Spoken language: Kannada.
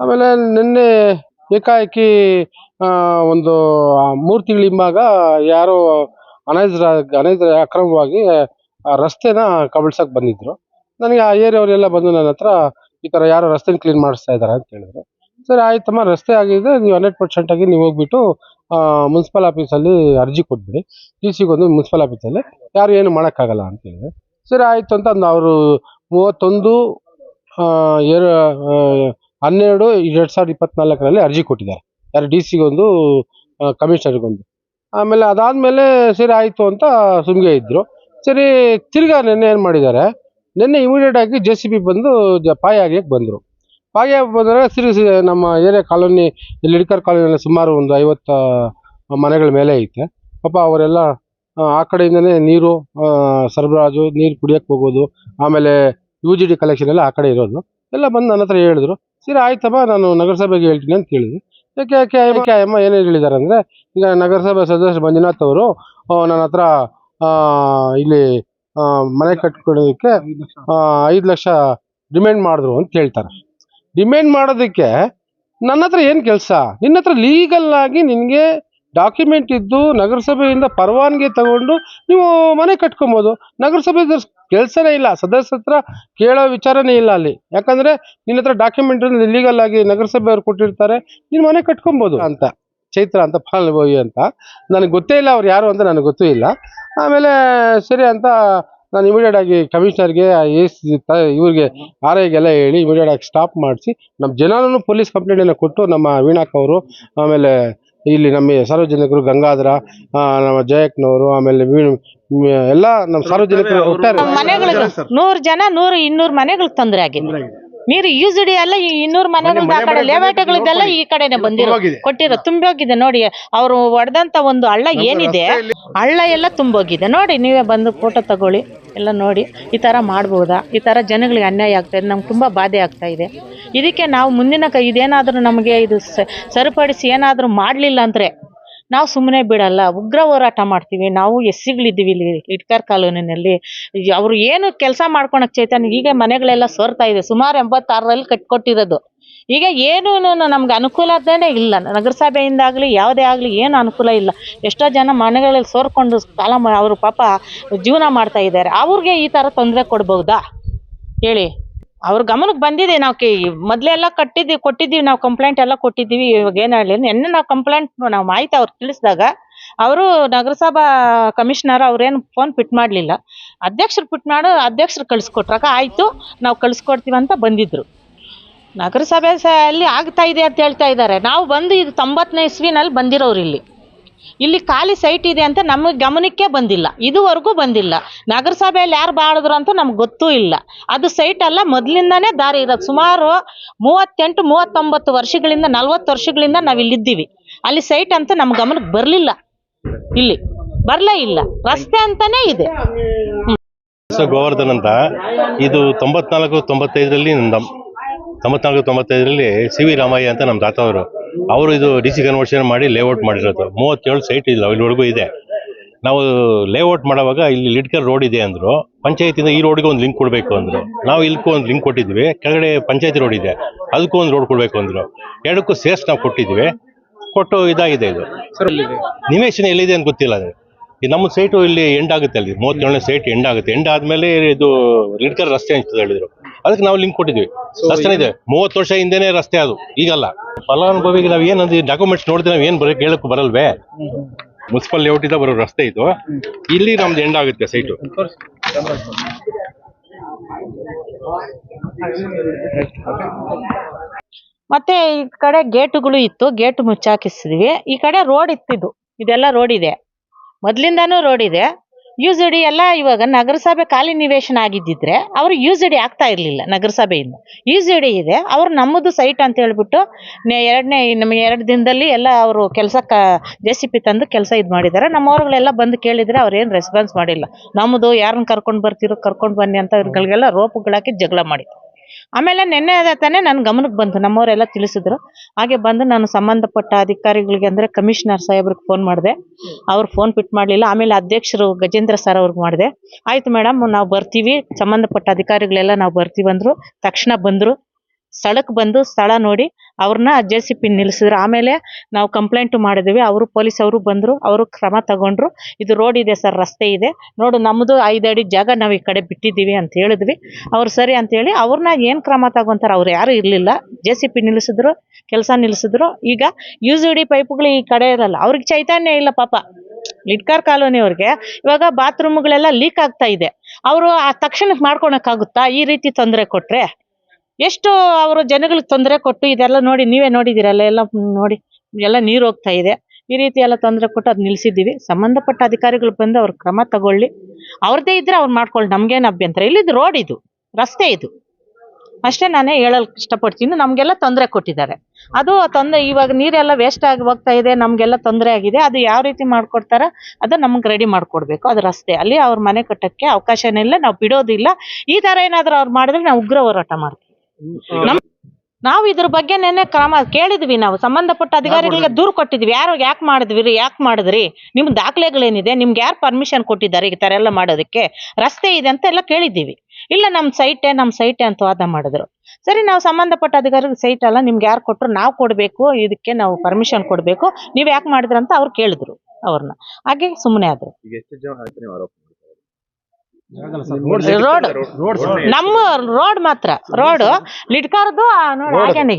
ಆಮೇಲೆ ನಿನ್ನೆ ಏಕಾಏಕಿ ಒಂದು ಮೂರು ತಿಂಗಳ ಹಿಂಭಾಗ ಯಾರೋ ಅನೈಸ್ರ ಅಕ್ರಮವಾಗಿ ಆ ರಸ್ತೆನ ಕಬಳ್ಸಕ್ ಬಂದಿದ್ರು. ನನಗೆ ಆ ಏರಿಯಾವರೆಲ್ಲ ಬಂದು ನನ್ನ ಹತ್ರ ಈ ತರ ಯಾರೋ ರಸ್ತೆನ ಕ್ಲೀನ್ ಮಾಡಿಸ್ತಾ ಇದ್ದಾರೆ ಅಂತ ಹೇಳಿದ್ರು. ಸರಿ ಆಯ್ತಮ್ಮ ರಸ್ತೆ ಆಗಿದೆ ನೀವು ಹಂಡ್ರೆಡ್ ಪರ್ಸೆಂಟ್ ಆಗಿ ನೀವು ಹೋಗ್ಬಿಟ್ಟು ಮುನ್ಸಿಪಲ್ ಆಫೀಸಲ್ಲಿ ಅರ್ಜಿ ಕೊಟ್ಬಿಡಿ. ಡಿ ಸಿಗೊಂದು ಮುನ್ಸಿಪಲ್ ಆಫೀಸಲ್ಲಿ ಯಾರು ಏನು ಮಾಡೋಕ್ಕಾಗಲ್ಲ ಅಂತ ಹೇಳಿದ್ರು. ಸರಿ ಆಯ್ತು ಅಂತ ಅವರು ಮೂವತ್ತೊಂದು ಆ, ಹನ್ನೆರಡು ಎರಡು ಸಾವಿರದ ಇಪ್ಪತ್ನಾಲ್ಕರಲ್ಲಿ ಅರ್ಜಿ ಕೊಟ್ಟಿದ್ದಾರೆ. ಯಾರು ಡಿ ಸಿಗೊಂದು ಕಮಿಷನರ್ಗೊಂದು. ಆಮೇಲೆ ಅದಾದಮೇಲೆ ಸರಿ ಆಯಿತು ಅಂತ ಸುಮ್ಗೆ ಇದ್ದರು ಸರಿ ತಿರ್ಗಾ ನಿನ್ನೆ ಏನು ಮಾಡಿದ್ದಾರೆ? ನಿನ್ನೆ ಇಮಿಡಿಯೇಟ್ ಆಗಿ ಜೆ ಸಿ ಬಿ ಬಂದು ಪಾಯ ಆಗ್ಯಕ್ಕೆ ಬಂದರು. ಪಾಯ ಬಂದರೆ ಸಿರಿ ನಮ್ಮ ಏರಿಯಾ ಕಾಲೋನಿ ಲಿಡ್ಕರ್ ಕಾಲೋನಿಯಲ್ಲಿ ಸುಮಾರು ಒಂದು ಐವತ್ತು ಮನೆಗಳ ಮೇಲೆ ಐತೆ. ಪಾಪ ಅವರೆಲ್ಲ ಆ, ಕಡೆಯಿಂದನೇ ನೀರು ಸರಬರಾಜು ನೀರು ಕುಡಿಯೋಕ್ಕೆ ಹೋಗೋದು ಆಮೇಲೆ ಯು ಜಿ ಡಿ ಕಲೆಕ್ಷನ್ ಎಲ್ಲ ಆ ಕಡೆ ಇರೋದು. ಎಲ್ಲ ಬಂದು ನನ್ನ ಹತ್ರ ಹೇಳಿದ್ರು. ಸರಿ ಆಯ್ತಮ್ಮ ನಾನು ನಗರಸಭೆಗೆ ಹೇಳ್ತೀನಿ ಅಂತ ಕೇಳಿದ್ವಿ ಯಾಕೆ ಯಾಕೆ ಯಾಕೆ ಅಮ್ಮ ಏನೇನು ಹೇಳಿದ್ದಾರೆ ಅಂದರೆ, ಈಗ ನಗರಸಭೆ ಸದಸ್ಯ ಮಂಜುನಾಥ್ ಅವರು ನನ್ನ ಹತ್ರ ಇಲ್ಲಿ ಮನೆ ಕಟ್ಕೊಳ್ಳೋದಕ್ಕೆ ಐದು ಲಕ್ಷ ಡಿಮ್ಯಾಂಡ್ ಮಾಡಿದ್ರು ಅಂತ ಹೇಳ್ತಾರೆ. ಡಿಮ್ಯಾಂಡ್ ಮಾಡೋದಕ್ಕೆ ನನ್ನ ಹತ್ರ ಏನು ಕೆಲಸ? ನಿನ್ನ ಹತ್ರ ಲೀಗಲ್ ಆಗಿ ನಿನಗೆ ಡಾಕ್ಯುಮೆಂಟ್ ಇದ್ದು ನಗರಸಭೆಯಿಂದ ಪರವಾನಗಿ ತಗೊಂಡು ನೀವು ಮನೆ ಕಟ್ಕೊಬೋದು. ನಗರಸಭೆ ಕೆಲಸನೇ ಇಲ್ಲ. ಸದಸ್ಯರ ಹತ್ರ ಕೇಳೋ ವಿಚಾರನೇ ಇಲ್ಲ ಅಲ್ಲಿ. ಯಾಕಂದ್ರೆ ನಿನ್ನ ಹತ್ರ ಡಾಕ್ಯುಮೆಂಟ್ ಲೀಗಲ್ ಆಗಿ ನಗರಸಭೆಯವ್ರು ಕೊಟ್ಟಿರ್ತಾರೆ. ನೀನು ಮನೆ ಕಟ್ಕೊಬೋದು ಅಂತ. ಚೈತ್ರ ಅಂತ, ಫಲಾನುಭವಿ ಅಂತ. ನನಗೆ ಗೊತ್ತೇ ಇಲ್ಲ ಅವ್ರು ಯಾರು ಅಂತ ನನಗೆ ಗೊತ್ತೂ ಇಲ್ಲ. ಆಮೇಲೆ ಸರಿ ಅಂತ ನಾನು ಇಮಿಡಿಯೇಟ್ ಆಗಿ ಕಮಿಷನರ್ಗೆ ಎಸ್ ಇವ್ರಿಗೆ ಆರ್ ಐಗೆಲ್ಲ ಹೇಳಿ ಇಮಿಡಿಯೇಟ್ ಆಗಿ ಸ್ಟಾಪ್ ಮಾಡಿಸಿ ನಮ್ಮ ಜನನೂ ಪೊಲೀಸ್ ಕಂಪ್ಲೇಂಟನ್ನು ಕೊಟ್ಟು ನಮ್ಮ ವೀಣಾಕ್ ಅವರು, ಆಮೇಲೆ ಇಲ್ಲಿ ನಮ್ಮ ಸಾರ್ವಜನಿಕರು ಗಂಗಾಧರ ಆ, ನಮ್ಮ ಜಯಕ್ನವರು ಆಮೇಲೆ ವೀಣು ಎಲ್ಲ ನಮ್ಮ ಸಾರ್ವಜನಿಕರು ಒಟ್ಟಾರೆ. ಮನೆಗಳಿಗೆ ನೂರ್ ಜನ ನೂರು ಇನ್ನೂರು ಮನೆಗಳಿಗೆ ತೊಂದರೆ ಆಗಿದೆ. ನೀರು ಯೂಸಿಡಿ ಎಲ್ಲ ಈ ಇನ್ನೂರು ಮನೆಗಳು ಆ ಕಡೆ ಲೇಔಟ್ಗಳಿದ್ದೆಲ್ಲ ಈ ಕಡೆನೆ ಬಂದಿರೋ ಕೊಟ್ಟಿರೋ ತುಂಬೋಗಿದೆ ನೋಡಿ ಅವರು ಹೊಡೆದಂತ ಒಂದು ಹಳ್ಳ ಏನಿದೆ ಹಳ್ಳ ಎಲ್ಲ ತುಂಬೋಗಿದೆ. ನೋಡಿ ನೀವೇ ಬಂದು ಫೋಟೋ ತಗೊಳ್ಳಿ ಎಲ್ಲ ನೋಡಿ. ಈ ಥರ ಮಾಡ್ಬೋದಾ? ಈ ಥರ ಜನಗಳಿಗೆ ಅನ್ಯಾಯ ಆಗ್ತಾ ಇದೆ ನಮ್ಗೆ ತುಂಬ ಬಾಧೆ ಆಗ್ತಾ ಇದೆ. ಇದಕ್ಕೆ ನಾವು ಮುಂದಿನ ಕೈ ಇದೇನಾದರೂ ನಮಗೆ ಇದು ಸರಿಪಡಿಸಿ ಏನಾದರೂ ಮಾಡಲಿಲ್ಲ ಅಂದರೆ ನಾವು ಸುಮ್ಮನೆ ಬಿಡಲ್ಲ, ಉಗ್ರ ಹೋರಾಟ ಮಾಡ್ತೀವಿ, ನಾವು ಎಸ್ ಸಿಗಳಿದ್ದೀವಿ ಇಲ್ಲಿ ಇಟ್ಕರ್ ಕಾಲೋನಿನಲ್ಲಿ. ಅವರು ಏನು ಕೆಲಸ ಮಾಡ್ಕೊಳಕ್ ಚೈತನ್ಯ, ಈಗ ಮನೆಗಳೆಲ್ಲ ಸೋರ್ತಾ ಇದೆ, ಸುಮಾರು ಎಂಬತ್ತಾರರಲ್ಲಿ ಕಟ್ಕೊಟ್ಟಿರೋದು. ಈಗ ಏನೂ ನಮ್ಗೆ ಅನುಕೂಲನೇ ಇಲ್ಲ. ನಗರಸಭೆಯಿಂದಾಗಲಿ, ಯಾವುದೇ ಆಗಲಿ ಏನು ಅನುಕೂಲ ಇಲ್ಲ. ಎಷ್ಟೋ ಜನ ಮನೆಗಳಲ್ಲಿ ಸೋರ್ಕೊಂಡು ಕಾಲ ಅವರು ಪಾಪ ಜೀವನ ಮಾಡ್ತಾ ಇದ್ದಾರೆ. ಅವ್ರಿಗೆ ಈ ಥರ ತೊಂದರೆ ಕೊಡ್ಬೋದಾ? ಹೇಳಿ. ಅವ್ರ ಗಮನಕ್ಕೆ ಬಂದಿದೆ ನಾವು ಕೇ ಮೊದಲೆಲ್ಲ ಕಟ್ಟಿದ್ದೀವಿ ಕೊಟ್ಟಿದ್ದೀವಿ ನಾವು ಕಂಪ್ಲೇಂಟ್ ಎಲ್ಲ ಕೊಟ್ಟಿದ್ದೀವಿ, ಇವಾಗ ಏನು ಹೇಳಿ ನಿನ್ನೆ ನಾವು ಕಂಪ್ಲೇಂಟ್ ನಾವು ಮಾಹಿತಿ ಅವ್ರಿಗೆ ತಿಳಿಸಿದಾಗ ಅವರು ನಗರಸಭಾ ಕಮಿಷನರ್ ಅವ್ರೇನು ಫೋನ್ ಪಿಟ್ ಮಾಡಲಿಲ್ಲ. ಅಧ್ಯಕ್ಷರು ಪಿಟ್ ಮಾಡು, ಅಧ್ಯಕ್ಷರು ಕಳಿಸ್ಕೊಟ್ರಾಗ ಆಯಿತು, ನಾವು ಕಳಿಸ್ಕೊಡ್ತೀವಿ ಅಂತ ಬಂದಿದ್ರು. ನಗರಸಭೆ ಅಲ್ಲಿ ಆಗ್ತಾ ಇದೆ ಅಂತ ಹೇಳ್ತಾ ಇದ್ದಾರೆ. ನಾವು ಬಂದು ಇದು ತೊಂಬತ್ತನೇ ಇಸ್ವಿನಲ್ಲಿ ಬಂದಿರೋರು ಇಲ್ಲಿ. ಇಲ್ಲಿ ಖಾಲಿ ಸೈಟ್ ಇದೆ ಅಂತ ನಮಗೆ ಗಮನಕ್ಕೆ ಬಂದಿಲ್ಲ. ಇದುವರೆಗೂ ಬಂದಿಲ್ಲ. ನಗರಸಭೆಯಲ್ಲಿ ಯಾರು ಬಾಳಿದ್ರು ಅಂತ ನಮ್ಗೆ ಗೊತ್ತೂ ಇಲ್ಲ. ಅದು ಸೈಟ್ ಅಲ್ಲ, ಮೊದಲಿಂದಾನೇ ದಾರಿ ಇರೋದು. ಸುಮಾರು ಮೂವತ್ತೆಂಟು, ಮೂವತ್ತೊಂಬತ್ತು ವರ್ಷಗಳಿಂದ, ನಲ್ವತ್ತು ವರ್ಷಗಳಿಂದ ನಾವು ಇಲ್ಲಿದ್ದೀವಿ. ಅಲ್ಲಿ ಸೈಟ್ ಅಂತ ನಮ್ಮ ಗಮನಕ್ಕೆ ಬರಲಿಲ್ಲ. ಇಲ್ಲಿ ಬರಲೇ ಇಲ್ಲ. ರಸ್ತೆ ಅಂತಾನೇ ಇದೆ. ಗೋವರ್ಧನ್ ಅಂತ. ಇದು ತೊಂಬತ್ನಾಲ್ಕು, ತೊಂಬತ್ತೈದರಲ್ಲಿ ನಮ್ಮ ತೊಂಬತ್ನಾಲ್ಕು, ತೊಂಬತ್ತೈದರಲ್ಲಿ ಸಿ ವಿ ರಾಮಯ್ಯ ಅಂತ ನಮ್ಮ ತಾತ ಅವರು ಇದು ಡಿ ಸಿ ಕನ್ವರ್ಷನ್ ಮಾಡಿ ಲೇಔಟ್ ಮಾಡಿರೋದು. ಮೂವತ್ತೇಳು ಸೈಟ್ ಇಲ್ಲ ಇಲ್ಲಿವರೆಗೂ ಇದೆ. ನಾವು ಲೇಔಟ್ ಮಾಡುವಾಗ ಇಲ್ಲಿ ಲಿಡ್ಕರ್ ರೋಡ್ ಇದೆ ಅಂದ್ರು. ಪಂಚಾಯತಿಂದ ಈ ರೋಡ್ಗೆ ಒಂದು ಲಿಂಕ್ ಕೊಡಬೇಕು ಅಂದ್ರು. ನಾವು ಇಲ್ಕೂ ಒಂದು ಲಿಂಕ್ ಕೊಟ್ಟಿದ್ವಿ. ಕೆಳಗಡೆ ಪಂಚಾಯತಿ ರೋಡ್ ಇದೆ. ಅದಕ್ಕೂ ಒಂದು ರೋಡ್ ಕೊಡಬೇಕು ಅಂದ್ರು. ಎರಡಕ್ಕೂ ಸೇರ್ಸ್ ನಾವು ಕೊಟ್ಟಿದ್ವಿ. ಕೊಟ್ಟು ಇದಾಗಿದೆ ಇದು. ನಿವೇಶನ ಎಲ್ಲಿದೆ ಅಂತ ಗೊತ್ತಿಲ್ಲ ಅದು. ಈ ನಮ್ಮ ಸೈಟು ಇಲ್ಲಿ ಎಂಡ್ ಆಗುತ್ತೆ ಅಲ್ಲಿ. ಮೂವತ್ತೇಳನೇ ಸೈಟ್ ಎಂಡ್ ಆಗುತ್ತೆ. ಎಂಡ್ ಆದ್ಮೇಲೆ ಇದು ಲಿಡ್ಕರ್ ರಸ್ತೆ ಅಂತ ಹೇಳಿದ್ರು. ಅದಕ್ಕೆ ನಾವು ಲಿಂಕ್ ಕೊಟ್ಟಿದ್ವಿ ರಸ್ತೆ ಇದೆ. ಮೂವತ್ತು ವರ್ಷ ಹಿಂದೆನೆ ರಸ್ತೆ ಅದು. ಈಗಲ್ಲ. ಫಲಾನುಭವಿಗೆ ನಾವು ಏನಂದ್ರೆ ಡಾಕ್ಯುಮೆಂಟ್ಸ್ ನೋಡಿದ್ರೆ ನಾವು ಏನು ಬರೀ ಕೇಳಕ್ಕೆ ಬರಲ್ವೇ? ಮುನ್ಸಿಪಲ್ ಲೇಔಟ್ ಇಂದ ಬರೋ ರಸ್ತೆ ಇದು. ಇಲ್ಲಿ ನಮ್ದು ಎಂಡ್ ಆಗುತ್ತೆ ಸೈಟು ಮತ್ತೆ ಈ ಕಡೆ ಗೇಟುಗಳು ಇತ್ತು ಗೇಟ್ ಮುಚ್ಚಾಕಿಸಿದ್ವಿ. ಈ ಕಡೆ ರೋಡ್ ಇತ್ತಿದು ಇದೆಲ್ಲ ರೋಡ್ ಇದೆ. ಮೊದ್ಲಿಂದಾನು ರೋಡ್ ಇದೆ. ಡಿ ಎಲ್ಲ ಇವಾಗ ನಗರಸಭೆ ಖಾಲಿ ನಿವೇಶನ ಆಗಿದ್ದಿದ್ರೆ ಅವ್ರು ಡಿ ಆಗ್ತಾ ಇರಲಿಲ್ಲ ನಗರಸಭೆಯಿಂದ. ಡಿ ಇದೆ, ಅವ್ರು ನಮ್ಮದು ಸೈಟ್ ಅಂತ ಹೇಳ್ಬಿಟ್ಟು ಎರಡನೇ ನಮ್ಮ ಎರಡು ದಿನದಲ್ಲಿ ಎಲ್ಲ ಅವರು ಕೆಲಸ ಕ ಜೆ ಸಿ ಪಿ ತಂದು ಕೆಲಸ ಇದು ಮಾಡಿದ್ದಾರೆ ನಮ್ಮವ್ರುಗಳೆಲ್ಲ ಬಂದು ಕೇಳಿದರೆ ಏನು ರೆಸ್ಪಾನ್ಸ್ ಮಾಡಿಲ್ಲ. ನಮ್ಮದು ಯಾರನ್ನ ಕರ್ಕೊಂಡು ಬರ್ತಿರೋ ಕರ್ಕೊಂಡು ಬನ್ನಿ ಅಂತ ಇವ್ರುಗಳಿಗೆಲ್ಲ ರೋಪುಗಳಾಕಿ ಜಗಳ ಮಾಡಿ ಆಮೇಲೆ ನಿನ್ನೆ ತಾನೇ ನನ್ನ ಗಮನಕ್ಕೆ ಬಂತು, ನಮ್ಮವರೆಲ್ಲ ತಿಳಿಸಿದ್ರು. ಹಾಗೆ ಬಂದು ನಾನು ಸಂಬಂಧಪಟ್ಟ ಅಧಿಕಾರಿಗಳಿಗೆ ಅಂದರೆ ಕಮಿಷನರ್ ಸಾಹೇಬ್ರಿಗೆ ಫೋನ್ ಮಾಡಿದೆ. ಅವ್ರು ಫೋನ್ ಪಿಟ್ ಮಾಡಲಿಲ್ಲ, ಆಮೇಲೆ ಅಧ್ಯಕ್ಷರು ಗಜೇಂದ್ರ ಸರ್ ಅವ್ರಿಗೆ ಮಾಡಿದೆ. ಆಯ್ತು ಮೇಡಮ್ ನಾವು ಬರ್ತೀವಿ, ಸಂಬಂಧಪಟ್ಟ ಅಧಿಕಾರಿಗಳೆಲ್ಲ ನಾವು ಬರ್ತೀವಿ ಅಂದರು ತಕ್ಷಣ ಬಂದರು. ಸ್ಥಳಕ್ಕೆ ಬಂದು ಸ್ಥಳ ನೋಡಿ ಅವ್ರನ್ನ ಜೆ ಸಿ ಪಿ ನಿಲ್ಲಿಸಿದ್ರು ಆಮೇಲೆ ನಾವು ಕಂಪ್ಲೇಂಟ್ ಮಾಡಿದ್ವಿ. ಅವರು ಪೊಲೀಸ್ ಅವರು ಬಂದರು. ಅವರು ಕ್ರಮ ತಗೊಂಡ್ರು. ಇದು ರೋಡ್ ಇದೆ ಸರ್, ರಸ್ತೆ ಇದೆ. ನೋಡು ನಮ್ಮದು ಐದು ಅಡಿ ಜಾಗ ನಾವು ಈ ಕಡೆ ಬಿಟ್ಟಿದ್ದೀವಿ ಅಂತ ಹೇಳಿದ್ವಿ. ಅವ್ರು ಸರಿ ಅಂತ ಹೇಳಿ ಅವ್ರನ್ನ ಏನು ಕ್ರಮ ತಗೊಂತಾರೆ ಅವ್ರು ಯಾರು ಇರಲಿಲ್ಲ. ಜೆ ಸಿ ಪಿ ನಿಲ್ಲಿಸಿದ್ರು ಕೆಲಸ ನಿಲ್ಲಿಸಿದ್ರು ಈಗ ಯು ಜಿ ಡಿ ಪೈಪ್ಗಳು ಈ ಕಡೆ ಇರಲ್ಲ. ಅವ್ರಿಗೆ ಚೈತನ್ಯ ಇಲ್ಲ ಪಾಪ. ಲಿಡ್ಕಾರ್ ಕಾಲೋನಿ ಅವ್ರಿಗೆ ಇವಾಗ ಬಾತ್ರೂಮ್ಗಳೆಲ್ಲ ಲೀಕ್ ಆಗ್ತಾ ಇದೆ. ಅವರು ಆ ತಕ್ಷಣಕ್ಕೆ ಮಾಡ್ಕೊಳಕ್ಕಾಗುತ್ತಾ ಈ ರೀತಿ ತೊಂದರೆ ಕೊಟ್ರೆ? ಎಷ್ಟು ಅವರು ಜನಗಳಿಗೆ ತೊಂದರೆ ಕೊಟ್ಟು ಇದೆಲ್ಲ ನೋಡಿ, ನೀವೇ ನೋಡಿದ್ದೀರಲ್ಲ, ಎಲ್ಲ ನೋಡಿ, ಎಲ್ಲ ನೀರು ಹೋಗ್ತಾ ಇದೆ. ಈ ರೀತಿ ಎಲ್ಲ ತೊಂದರೆ ಕೊಟ್ಟು ಅದು ನಿಲ್ಸಿದ್ದೀವಿ. ಸಂಬಂಧಪಟ್ಟ ಅಧಿಕಾರಿಗಳು ಬಂದು ಅವ್ರು ಕ್ರಮ ತಗೊಳ್ಳಿ. ಅವ್ರದ್ದೇ ಇದ್ರೆ ಅವ್ರು ಮಾಡ್ಕೊಳ್ಳಿ, ನಮ್ಗೇನು ಅಭ್ಯಂತರ ಇಲ್ಲಿದ್ದು ರೋಡ್ ಇದು, ರಸ್ತೆ ಇದು. ಅಷ್ಟೇ ನಾನೇ ಹೇಳಲ್ ಇಷ್ಟಪಡ್ತೀನಿ. ನಮಗೆಲ್ಲ ತೊಂದರೆ ಕೊಟ್ಟಿದ್ದಾರೆ. ಅದು ತೊಂದರೆ, ಇವಾಗ ನೀರೆಲ್ಲ ವೇಸ್ಟ್ ಆಗಿ ಹೋಗ್ತಾ ಇದೆ, ನಮಗೆಲ್ಲ ತೊಂದರೆ ಆಗಿದೆ. ಅದು ಯಾವ ರೀತಿ ಮಾಡ್ಕೊಡ್ತಾರ ಅದು ನಮ್ಗೆ ರೆಡಿ ಮಾಡ್ಕೊಡ್ಬೇಕು. ಅದು ರಸ್ತೆ. ಅಲ್ಲಿ ಅವ್ರ ಮನೆ ಕಟ್ಟಕ್ಕೆ ಅವಕಾಶನೇ ಇಲ್ಲ, ನಾವು ಬಿಡೋದಿಲ್ಲ. ಈ ತರ ಏನಾದರೂ ಅವ್ರು ಮಾಡಿದ್ರೆ ನಾವು ಉಗ್ರ ಹೋರಾಟ ಮಾಡ್ತೀವಿ. ನಾವು ಇದ್ರ ಬಗ್ಗೆ ನೆನೆ ಕ್ರಮ ಕೇಳಿದ್ವಿ ನಾವು. ಸಂಬಂಧಪಟ್ಟ ಅಧಿಕಾರಿಗಳಿಗೆ ದೂರು ಕೊಟ್ಟಿದ್ವಿ. ಯಾರು ಯಾಕೆ ಮಾಡಿದ್ವಿ ಯಾಕೆ ಮಾಡಿದ್ರಿ? ನಿಮ್ ದಾಖಲೆಗಳೇನಿದೆ? ನಿಮ್ಗೆ ಯಾರು ಪರ್ಮಿಷನ್ ಕೊಟ್ಟಿದ್ದಾರೆ ಈ ತರ ಎಲ್ಲ ಮಾಡೋದಕ್ಕೆ? ರಸ್ತೆ ಇದೆ ಅಂತ ಎಲ್ಲ ಕೇಳಿದ್ದೀವಿ. ಇಲ್ಲ ನಮ್ಮ ಸೈಟೆ ನಮ್ಮ ಸೈಟೆ ಅಂತ ವಾದ ಮಾಡಿದ್ರು. ಸರಿ ನಾವು ಸಂಬಂಧಪಟ್ಟ ಅಧಿಕಾರಿಗೆ ಸೈಟ್ ಅಲ್ಲ ನಿಮ್ಗೆ ಯಾರು ಕೊಟ್ಟರು ನಾವು ಕೊಡಬೇಕು ಇದಕ್ಕೆ ನಾವು ಪರ್ಮಿಷನ್ ಕೊಡಬೇಕು. ನೀವು ಯಾಕೆ ಮಾಡಿದ್ರಂತ ಅವ್ರು ಕೇಳಿದ್ರು ಅವ್ರನ್ನ. ಹಾಗೆ ಸುಮ್ಮನೆ ಆದ್ರು. ಈಗ ಎಷ್ಟು ಜನ ಆಯ್ತು ನೀವು ಆರೋಪ? ರೋಡ್ ನಮ್ಮ ರೋಡ್ ಮಾತ್ರ. ರೋಡ್ ಲಿಡ್ಕಾರ್ದು ನೋಡಿ ಹಾಗೇನೆ